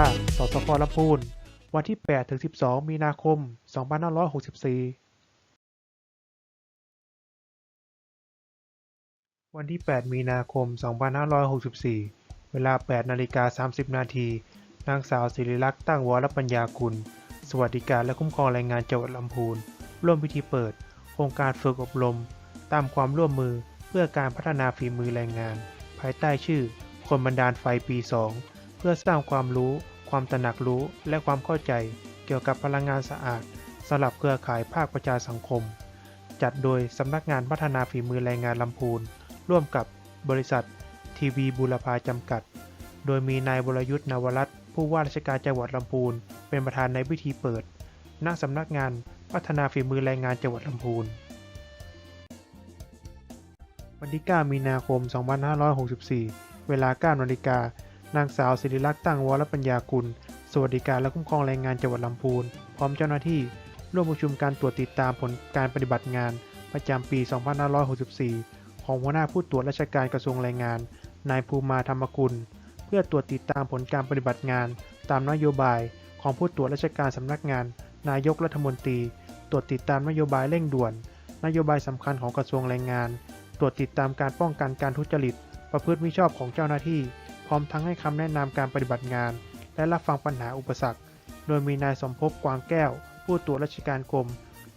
า สสคลำพูน วันที่ 8 ถึง 12 มีนาคม 2564 วันที่ 8 มีนาคม 2564 เวลา 8 นาฬิกา 30 นาที นางสาวศิริลักษณ์ตั้งวรปัญญากุล สวัสดิการและคุ้มครองแรงงานจังหวัดลำพูน ร่วมพิธีเปิด โครงการฝึกอบรม ตามความร่วมมือเพื่อการพัฒนาฝีมือแรงงาน ภายใต้ชื่อ คนบันดาลไฟปี 2 พื่อสร้างความรู้ ความตระหนักรู้ และความเข้าใจ เกี่ยวกับพลังงานสะอาดสำหรับเครือข่ายภาคประชาสังคม จัดโดยสำนักงานพัฒนาฝีมือแรงงานลำพูน ร่วมกับบริษัท ทีวีบูรพาจำกัด โดยมีนายวรยุทธ์นวรัตน์ผู้ว่าราชการจังหวัดลำพูน เป็นประธานในพิธีเปิด ณ สำนักงานพัฒนาฝีมือแรงงานจังหวัดลำพูน วันที่ 9 มีนาคม 2564 เวลา 9นาฬิกา นางสาวศิริลักษณ์ตั้งวรปัญญากุล สวัสดิการและคุ้มครองแรงงานจังหวัดลำพูน พร้อมเจ้าหน้าที่ ร่วมประชุมการตรวจติดตามผลการปฏิบัติงาน ประจำปี 2564 ของหัวหน้าผู้ตรวจราชการกระทรวงแรงงาน นายภูมาธรรมกุล เพื่อตรวจติดตามผลการปฏิบัติงาน ตามนโยบายของผู้ตรวจราชการสำนักงาน นายกรัฐมนตรี ตรวจติดตามนโยบายเร่งด่วน นโยบายสำคัญของกระทรวงแรงงาน ตรวจติดตามการป้องกันการทุจริต ประพฤติมิชอบของเจ้าหน้าที่ พร้อมทั้งให้คำแนะนำการปฏิบัติงาน และรับฟังปัญหาอุปสรรค โดยมีนายสมภพกวางแก้ว ผู้ตรวจราชการกรม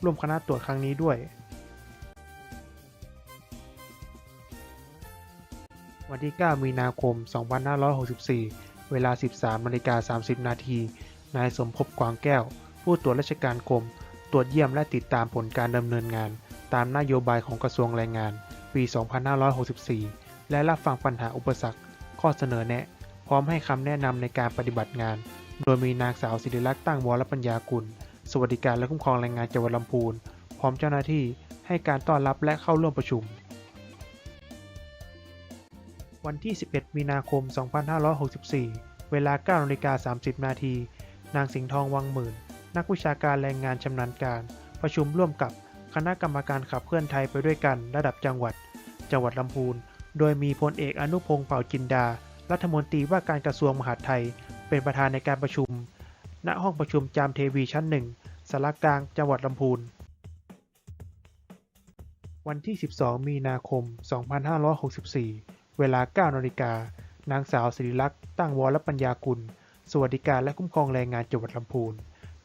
ร่วมคณะตรวจครั้งนี้ด้วย วันที่ 9 มีนาคม 2564 เวลา 13นาฬิกา30 นาที นายสมภพกวางแก้ว ผู้ตรวจราชการกรม ตรวจเยี่ยมและติดตามผลการดำเนินงาน ตามนโยบายของกระทรวงแรงงาน ปี 2564 และรับฟังปัญหาอุปสรรค ข้อเสนอแนะ พร้อมให้คำแนะนำในการปฏิบัติงาน โดยมีนางสาวศิริลักษณ์ตั้งวรปัญญากุล สวัสดิการและคุ้มครองแรงงานจังหวัดลำพูน พร้อมเจ้าหน้าที่ให้การต้อนรับและเข้าร่วมประชุม วันที่ 11 มีนาคม 2564 เวลา9นาฬิกา30 นาที นางสิงห์ทองวังหมื่น นักวิชาการแรงงานชำนาญการ ประชุมร่วมกับคณะกรรมการขับเคลื่อนไทยไปด้วยกันระดับจังหวัด จังหวัดลำพูน โดยมีพลเอกอนุพงศ์เผ่าจินดา รัฐมนตรีว่าการกระทรวงมหาดไทย เป็นประธานในการประชุม ณ ห้องประชุมจามเทวีชั้นหนึ่งสารกลางจังหวัดลำพูน วันที่ 12 มีนาคม 2564 เวลา 9 นาฬิกา นางสาวศิริลักษ์ตั้งวรปัญญากุล สวัสดิการและคุ้มครองแรงงานจังหวัดลำพูน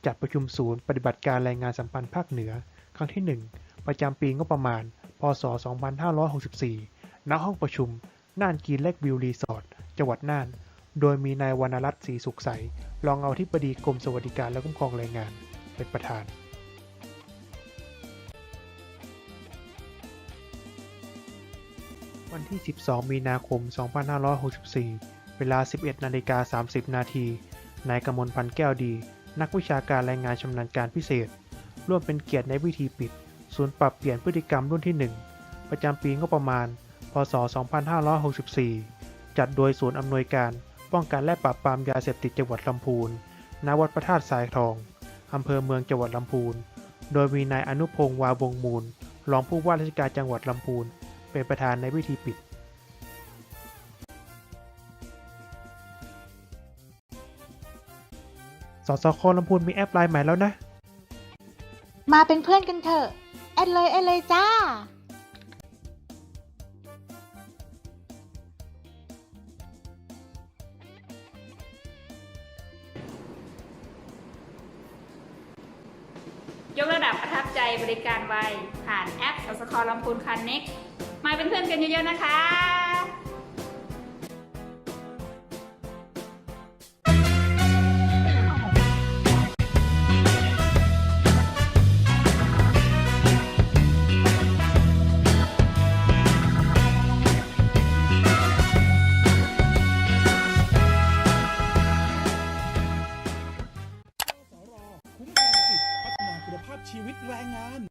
จัดประชุมศูนย์ปฏิบัติการแรงงานสัมพันธ์ภาคเหนือ ครั้งที่ 1 ประจำปีงบประมาณ พศ 2564 ณห้องประชุม น่านกีนเลกวิวรีสอร์ท จังหวัดน่าน โดยมีนายวรรณรัตน์ศรีสุขใส รองเอาที่ปดีกรมสวัสดิการและคุ้มครองแรงงาน เป็นประธานวันที่ 12 มีนาคม 2564 เวลา 11 นาฬิกา 30 นาที นายกมลพันธ์แก้วดี นักวิชาการแรงงานชำนาญการพิเศษ ร่วมเป็นเกียรติในพิธีปิด ศูนย์ปรับเปลี่ยนพฤติกรรมรุ่นที่ 1 ประจำปีงบประมาณ พศ 2564 จัดโดยศูนย์อำนวยการป้องกันและปราบปรามยาเสพติดจังหวัดลำพูน ณ วัดพระธาตุทรายทอง อำเภอเมืองจังหวัดลำพูน โดยมีนายอนุพงศ์วาวงมูล รองผู้ว่าราชการจังหวัดลำพูน เป็นประธานในพิธีปิด สสคลำพูนมีแอปไลน์ใหม่แล้วนะ มาเป็นเพื่อนกันเถอะ แอดเลยแอดเลยจ้า ยกระดับประทับใจบริการไวผ่านแอปสสคลำพูนคันเน็กมาเป็นเพื่อนกันเยอะๆนะคะ